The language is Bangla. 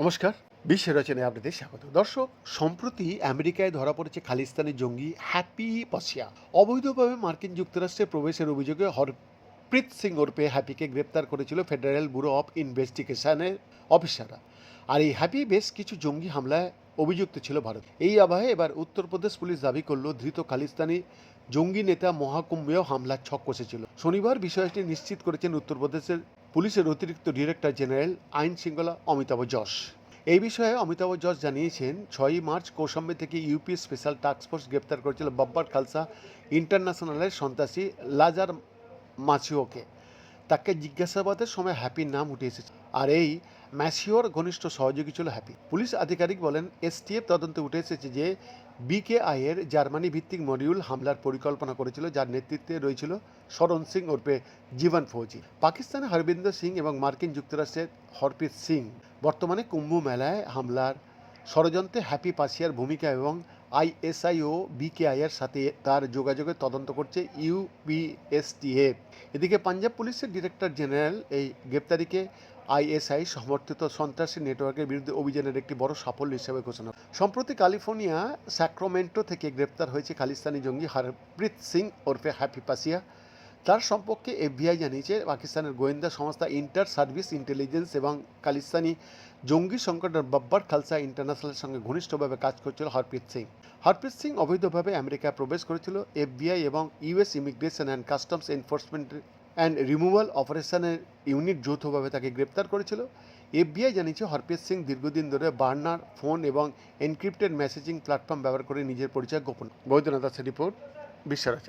নমস্কার বিশ্ব রচনায় আপনাদের স্বাগত। দর্শক, সম্প্রতি আমেরিকায় ধরা পড়েছে খালিস্তানি জঙ্গি হ্যাপি পাসিয়া। অবৈধভাবে মার্কিন যুক্তরাষ্ট্রে প্রবেশের অভিযোগে হরপ্রীত সিং ওরপে হ্যাপিকে গ্রেপ্তার করেছিল ফেডারেল ব্যুরো অফ ইনভেস্টিগেশনের অফিসাররা। আর এই হ্যাপি বেশ কিছু জঙ্গি হামলায় অভিযুক্ত ছিল ভারত। এই আবহে এবার উত্তরপ্রদেশ পুলিশ দাবি করল, ধৃত খালিস্তানি জঙ্গি নেতা মহাকুম্ভেও হামলার ছক কষেছিল। শনিবার বিষয়টি নিশ্চিত করেছেন উত্তরপ্রদেশের পুলিশের অতিরিক্ত ডিরেক্টর জেনারেল আইন শৃঙ্খলা অমিতাভ যশ। এই বিষয়ে অমিতাভ যশ জানিয়েছেন, ছয়ই মার্চ কৌশাম্বে থেকে ইউপি স্পেশাল টাস্কফোর্স গ্রেপ্তার করেছিল বাব্বার খালসা ইন্টারন্যাশনালের সন্ত্রাসী লাজার মাছিওকে তাকে জিজ্ঞাসাবাদের সময় হ্যাপির নাম উঠে এসেছে। আর এই ম্যাসিওর ঘনিষ্ঠ সহযোগী ছিল হ্যাপি। পুলিশ আধিকারিক বলেন, এসটিএফ তদন্তে উঠে এসেছে যে বিকেআই এর জার্মানি ভিত্তিক মডিউল হামলার পরিকল্পনা করেছিল, যার নেতৃত্বে রয়েছিল শরণ সিং ওরপে জীবন ফৌজি। পাকিস্তানে হরবিন্দর সিং এবং মার্কিন যুক্তরাষ্ট্রের হরপ্রীত সিং। বর্তমানে কুম্ভ মেলায় হামলার ষড়যন্ত্রে হ্যাপি পাসিয়ার ভূমিকা এবং আইএসআই ও বিকেআই এর সাথে তার যোগাযোগের তদন্ত করছে ইউপিএসটিএ এদিকে পাঞ্জাব পুলিশের ডিরেক্টর জেনারেল এই গ্রেপ্তারিকে আইএসআই সমর্থিত সন্ত্রাসী নেটওয়ার্কের বিরুদ্ধে অভিযানের একটি বড় সাফল্য হিসেবে ঘোষণা। সম্প্রতি ক্যালিফোর্নিয়া, স্যাক্রোমেন্টো থেকে গ্রেপ্তার হয়েছে খালিস্তানি জঙ্গি হরপ্রীত সিং ওরফে হ্যাপি পাসিয়া তার সম্পর্কে এফবিআই জানিয়েছে, পাকিস্তানের গোয়েন্দা সংস্থা ইন্টার সার্ভিস ইন্টেলিজেন্স এবং খালিস্তানি জঙ্গি সংগঠন বাব্বার খালসা ইন্টারন্যাশনালের সঙ্গে ঘনিষ্ঠভাবে কাজ করছিল হরপ্রীত সিং। হরপ্রীত সিং অবৈধভাবে আমেরিকায় প্রবেশ করেছিল। এফবিআই এবং US immigration and customs enforcement and removal অপারেশনের ইউনিট যৌথভাবে তাকে গ্রেপ্তার করেছিল। এফবিআই জানিয়েছে, হরপ্রীত সিং দীর্ঘদিন ধরে বার্নার ফোন এবং এনক্রিপ্টেড মেসেজিং প্ল্যাটফর্ম ব্যবহার করে নিজের পরিচয় গোপন। বৈদ্যনাথ দাসের রিপোর্ট বিশ্বরাচা